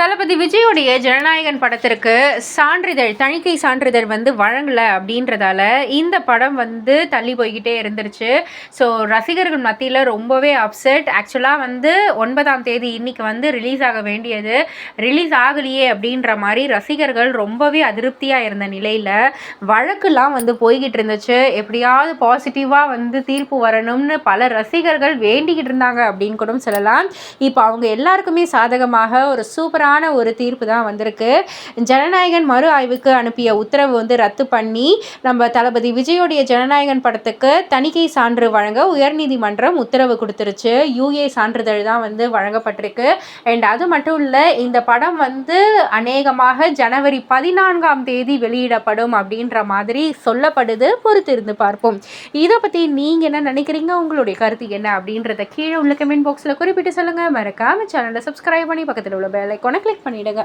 தளபதி விஜயோடைய ஜனநாயகன் படத்திற்கு சான்றிதழ் தணிக்கை சான்றிதழ் வந்து வழங்கலை அப்படின்றதால இந்த படம் வந்து தள்ளி போய்கிட்டே இருந்துருச்சு. ஸோ ரசிகர்கள் மத்தியில் ரொம்பவே அப்செட் ஆக்சுவலாக வந்து ஒன்பதாம் தேதி இன்னைக்கு வந்து ரிலீஸ் ஆக வேண்டியது. ரிலீஸ் ஆகலையே அப்படின்ற மாதிரி ரசிகர்கள் ரொம்பவே அதிருப்தியாக இருந்த நிலையில் வழக்குலாம் வந்து போய்கிட்டு இருந்துச்சு. எப்படியாவது பாசிட்டிவாக வந்து தீர்ப்பு வரணும்னு பல ரசிகர்கள் வேண்டிக்கிட்டு இருந்தாங்க அப்படின்னு கூட சொல்லலாம். இப்போ அவங்க எல்லாருக்குமே சாதகமாக ஒரு சூப்பராக சூப்பரான ஒரு தீர்ப்பு தான் வந்திருக்கு. ஜனநாயகன் மறு ஆய்வுக்கு அனுப்பிய உத்தரவு வந்து ரத்து பண்ணி நம்ம தளபதி விஜயோடைய ஜனநாயகன் படத்துக்கு தணிக்கை சான்று வழங்க உயர்நீதிமன்றம் உத்தரவு கொடுத்துருச்சு. யூஏ சான்றிதழ் தான் வந்து வழங்கப்பட்டிருக்கு. அண்ட் அது மட்டும் இல்லை இந்த படம் வந்து அநேகமாக ஜனவரி பதினான்காம் தேதி வெளியிடப்படும் அப்படின்ற மாதிரி சொல்லப்படுது. பொறுத்திருந்து பார்ப்போம். இதை பற்றி நீங்கள் என்ன நினைக்கிறீங்க? உங்களுடைய கருத்து என்ன அப்படின்றத கீழே உள்ள கமெண்ட் பாக்ஸில் குறிப்பிட்டு சொல்லுங்கள் மறக்காம சேனலை சப்ஸ்கிரைப் பண்ணி பக்கத்தில் உள்ள பெல் ஐக்கோனை கிளிக் பண்ணிவிடுங்க